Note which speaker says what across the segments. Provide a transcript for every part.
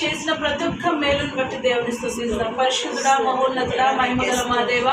Speaker 1: చేసిన ప్రతి ఒక్క మేలును బట్టి దేవుని స్థుతిస్తాం పరిశుద్ధుడా మహోన్నతుడా మహిమగల మా దేవ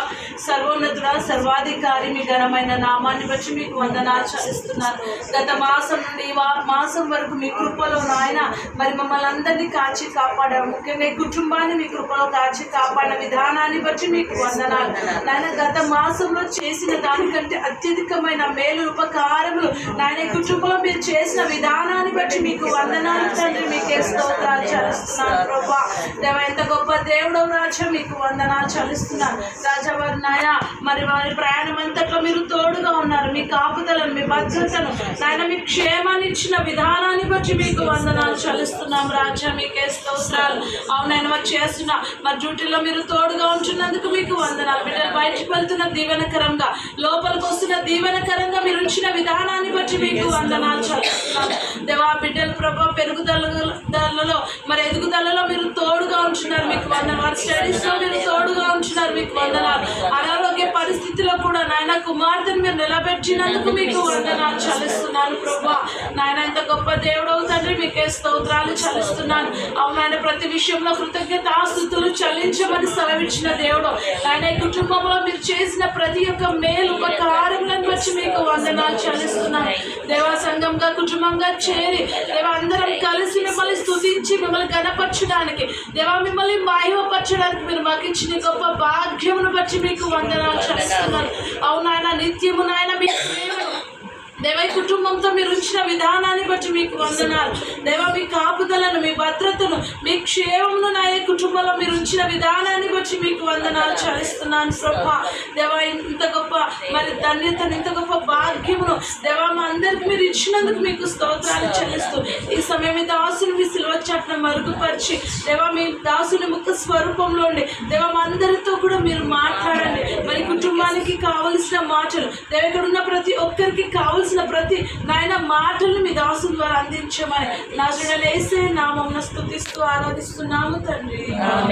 Speaker 1: సర్వోన్నతుడా సర్వాధికారి మీ ఘనమైన నామాన్ని బట్టి మీకు వందనాలు చదిస్తున్నాను గత మాసం నుండి మాసం వరకు మీ కృపలో నాయన మరి మమ్మల్ని అందరినీ కాచి కాపాడారు ముఖ్యంగా ఈ కుటుంబాన్ని మీ కృపలో కాచి కాపాడిన విధానాన్ని బట్టి మీకు వందనాలు. నాయన గత మాసంలో చేసిన దానికంటే అత్యధికమైన మేలు ఉపకారములు నాయన కుటుంబంలో మీరు చేసిన విధానాన్ని బట్టి మీకు వందనాలు తండ్రి. మీకే స్తోత్రాలు చలిస్తున్నాను ప్రభా దేవ ఎంత గొప్ప దేవుడు రాజా మీకు వందనాలు చలిస్తున్నాను రాజా వారి నాయన మరి వారి ప్రయాణం అంతట్లో మీరు తోడుగా ఉన్నారు. మీ కాపుదలను మీ భద్రతను నాయన మీ క్షేమాన్ని ఇచ్చిన విధానాన్ని బట్టి మీకు వందనాలు చలిస్తున్నాం రాజా మీకే స్తోత్రాలు. అవునైనా మరి చేస్తున్న మరి డ్యూటీలో మీరు తోడుగా ఉంటున్నందుకు మీకు వందనాలు. బిడ్డలు బయటికి వెళ్తున్న దీవెనకరంగా లోపలికి వస్తున్న దీవెనకరంగా మీరు ఉంచిన విధానాన్ని బట్టి మీకు వందనాలు చలిస్తున్నాం దేవా బిడ్డల ప్రభావ పెరుగుదలలో మరి ఎదుగుదలలో మీరు తోడుగా ఉంటున్నారు. మీకు వందనాలు. స్టడీస్లో మీరు తోడుగా ఉంటున్నారు. మీకు వందనాలు. అనారోగ్య పరిస్థితిలో కూడా నాయన కుమార్తెను మీరు నిలబెట్టినందుకు మీకు వందనాలు చలిస్తున్నాను ప్రభా. నాయన ఎంత గొప్ప దేవుడు తండ్రి మీకే స్తోత్రాలు చలిస్తున్నాను అవునాయన ఆయన ప్రతి విషయంలో కృతజ్ఞత ఆస్తుతులు చలించమని సెలవిచ్చిన దేవుడు. ఆయన ఈ కుటుంబంలో మీరు చేసిన ప్రతి ఒక్క మేలు ఉపకారములను వచ్చి మీకు వందనాలు చలిస్తున్నాను దేవా సంఘంగా కుటుంబంగా చేరి దేవా అందరం కలిసి మిమ్మల్ని స్థుతించి మిమ్మల్ని గణపరచడానికి దేవా మిమ్మల్ని మహిమపరచడానికి మీరు మాకు ఇచ్చిన గొప్ప భాగ్యమును బట్టి మీకు వందనాలు చేస్తున్నాను అవునాయన నిత్యము నాయన మీ ప్రేమను కుటుంబంతో మీరు ఉంచిన విధానాన్ని బట్టి మీకు వందనాలు. దేవ మీ కాపుదలను మీ భద్రతను మీ క్షేమమును నాయన కుటుంబంలో మీరు ఉంచిన విధానాన్ని బట్టి మీకు వందనాలు చరిస్తున్నాను ప్రభా. దేవ తండ్రి గొప్ప ఇంత గొప్ప భాగ్యమును దేవా మా అందరికి మీరు ఇచ్చినందుకు మీకు స్తోత్రాలు చెల్లిస్తూ ఈ సమయం మీ దాసుని మీ సిల్వ మరుగుపరిచి దేవా మీ దాసుని ముఖ స్వరూపంలో ఉండి దేవా మా అందరితో కూడా మీరు మాట్లాడండి. మరి కుటుంబానికి కావలసిన మాటలు దేవ ఇక్కడ ఉన్న ప్రతి ఒక్కరికి కావలసిన ప్రతి నాయన మాటలు మీ దాసు ద్వారా అందించమని నా లేసే నామం స్థుతిస్తూ ఆరాధిస్తున్నాము తండ్రి.